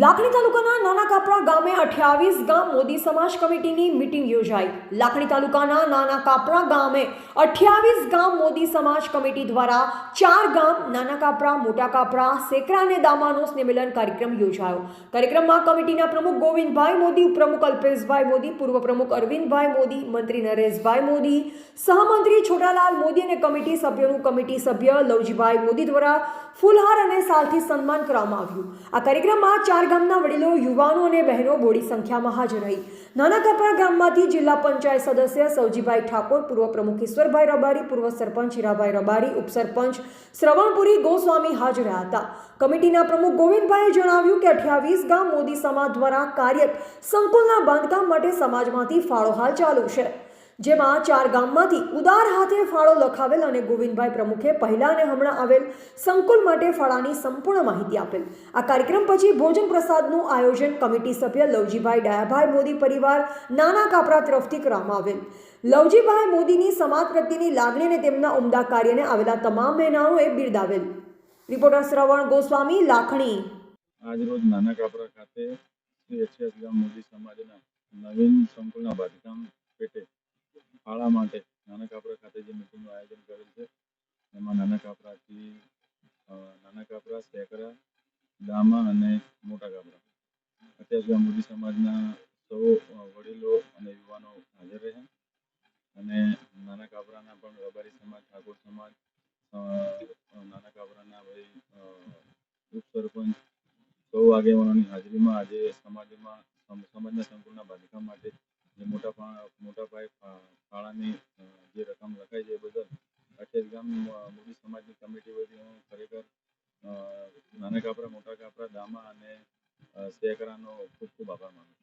લાખણી તાલુકાના નાના કાપરા ગામે અઠ્યાવીસ ગામ મોદી સમાજ કમિટીની મિટિંગ યોજાઈ. લાખણી તાલુકાના નાના કાપરા ગામે અઠ્યાવીસ ગામ મોદી સમાજ કમિટી દ્વારા ચાર ગામ નાના કાપરા મોટા કાપરા સેકરા અને દામાનો સ્નેમિલન કાર્યક્રમ યોજાયો. કાર્યક્રમમાં કમિટીના પ્રમુખ ગોવિંદભાઈ મોદી, ઉપપ્રમુખ અલ્પેશભાઈ મોદી, પૂર્વ પ્રમુખ અરવિંદભાઈ મોદી, મંત્રી નરેશભાઈ મોદી, સહમંત્રી છોટાલાલ મોદી અને કમિટી સભ્યોનું કમિટી સભ્ય લવજીભાઈ મોદી દ્વારા ફૂલહાર અને સાલથી સન્માન કરવામાં આવ્યું. આ કાર્યક્રમમાં ચાર ગામના વડીલો, યુવાનો અને બહેનો બોડી સંખ્યામાં હાજર રહી. નાના કપરા ગામમાંથી જિલ્લા પંચાયત સદસ્ય સૌજીભાઈ ઠાકોર, પૂર્વ પ્રમુખ ઈશ્વરભાઈ રબારી, પૂર્વ સરપંચ હીરાભાઈ રબારી, ઉપસરપંચ શ્રવણપુરી ગોસ્વામી હાજર હતા. કમિટીના પ્રમુખ ગોવિંદભાઈએ જણાવ્યું કે અઠ્યાવીસ ગામ મોદી સમાજ દ્વારા કાર્યરત સંકુલના બાંધકામ માટે સમાજમાંથી ફાળો હાલ ચાલુ છે. જેમાં ચાર ગામમાંથી ઉદાર હાથે ફાળો લખાવેલ અને ગોવિંદભાઈ પ્રમુખે પહેલા અને હમણાં આવેલ સંકુલ માટે ફાળાની સંપૂર્ણ માહિતી આપેલ. આ કાર્યક્રમ પછી ભોજન પ્રસાદનું આયોજન કમિટી સભ્ય લવજીભાઈ ડાયાભાઈ મોદી પરિવાર નાના કાપરા તરફથી કરવામાં આવેલ. લવજીભાઈ મોદીની સમાજ પ્રત્યેની લાગણી અને તેમના ઉમદા કાર્યને આવેલા તમામ મહેમાનોએ બિરદાવેલ. રિપોર્ટર શ્રવણ ગોસ્વામી, લાખણી. આજરોજ નાના કાપરા ખાતે મોદી સમાજના નવીન સંકુલના બાંધકામ પેટે ફાળા માટે નાના કાપરા ખાતે જે મિટિંગનું આયોજન કરેલ છે, એમાં નાના કાપરાથી નાના કાપરા સેકરા દામા અને મોટા કાપરા. અત્યારે ગામ મોદી સમાજના સૌ વડીલો અને યુવાનો હાજર રહ્યા અને નાના કાપરાના પણ રબારી સમાજ, ઠાકોર સમાજ નાના કાપરાના ભાઈ ઉપ ઉપસરપંચ સૌ આગેવાનોની હાજરીમાં આજે સમાજમાં સમાજના સંકુલના બાંધકામ મોટા જે રકમ લખાઈ છે બદલ અઠ્યાવીસ ગામ મોદી સમાજની કમિટી વતી હું ખરેખર નાના કાપરા મોટા કાપરા દામા અને સેકરાનો ખૂબ ખૂબ આભાર માનું છું.